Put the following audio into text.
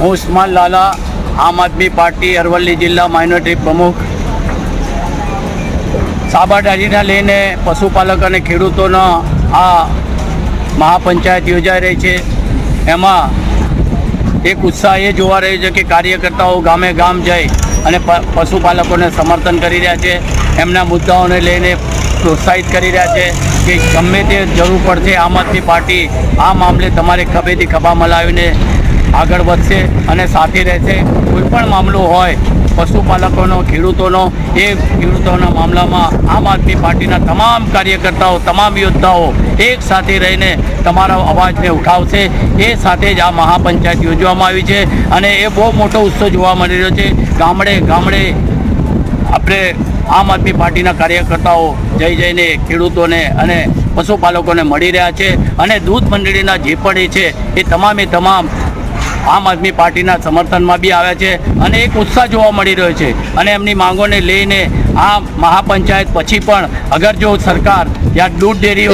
હું ઉસ્માન લાલા, આમ આદમી પાર્ટી, અરવલ્લી જિલ્લા માઇનોરિટી પ્રમુખ. સાબરડાજીને લઈને પશુપાલક અને ખેડૂતોનો આ મહાપંચાયત યોજાઈ રહી છે. એમાં એક ઉત્સાહ એ જોવા રહ્યો છે કે કાર્યકર્તાઓ ગામે ગામ જઈ અને પશુપાલકોને સમર્થન કરી રહ્યા છે. એમના મુદ્દાઓને લઈને પ્રોત્સાહિત કરી રહ્યા છે કે ગમે તે જરૂર પડશે આમ આદમી પાર્ટી, આ મામલે તમારે ખભેથી ખભા મલાવીને આગળ વધશે અને સાથે રહેશે. કોઈ પણ મામલો હોય, પશુપાલકોનો, ખેડૂતોનો, એ ખેડૂતોના મામલામાં આમ આદમી પાર્ટીના તમામ કાર્યકર્તાઓ, તમામ યોદ્ધાઓ એક સાથે રહીને તમારા અવાજને ઉઠાવશે. એ સાથે જ આ મહાપંચાયત યોજવામાં આવી છે અને એ બહુ મોટો ઉત્સવ જોવા મળી રહ્યો છે. ગામડે ગામડે આપણે આમ આદમી પાર્ટીના કાર્યકર્તાઓ જઈ જઈને ખેડૂતોને અને પશુપાલકોને મળી રહ્યા છે અને દૂધ મંડળીના જે પણ એ છે, એ તમામે તમામ આમ આદમી પાર્ટીના સમર્થનમાં બી આવ્યા છે અને એક ઉત્સાહ જોવા મળી રહ્યો છે. અને એમની માંગોને લઈને આ મહાપંચાયત પછી પણ અગર જો સરકાર યા દૂધ ડેરીઓ